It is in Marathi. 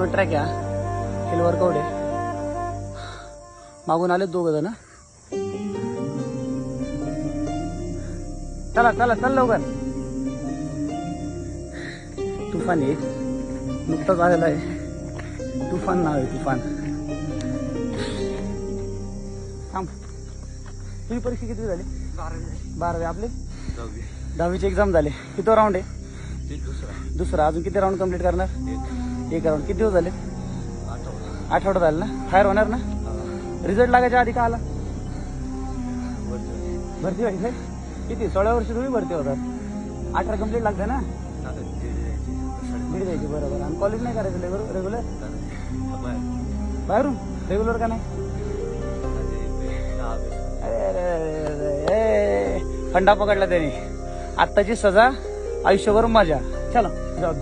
पूर्ण ट्रॅक आहे हा. हिल वर्कआउट आहे. मागून आले दोघ जण. चला चला चल लवकर. तुफान आहे. नुकताच आलेला आहे. तुफान नाव आहे तुफान. थांब. तुझी परीक्षा किती झाली? बारावी. आपले? दहावीची एक्झाम झाले. किती राऊंड आहे? दुसरा. अजून किती राऊंड कंप्लीट करणार? एक राऊंड किती दिवस झाले? आठवडा झाले ना? फायर होणार ना? रिझल्ट लागायच्या आधी का आला? भरती व्हायची किती? सोळा वर्ष तुम्ही भरती होतात. अठरा कंप्लीट लागते ना? दीड द्यायची बरोबर. आणि कॉलेज नाही करायचं रेग्युलर रेग्युलर बाहेरून? रेग्युलर का नाही? अरे फंडा पकडला त्याने. आत्ताची सजा आयुष्यभर मजा चला जाऊ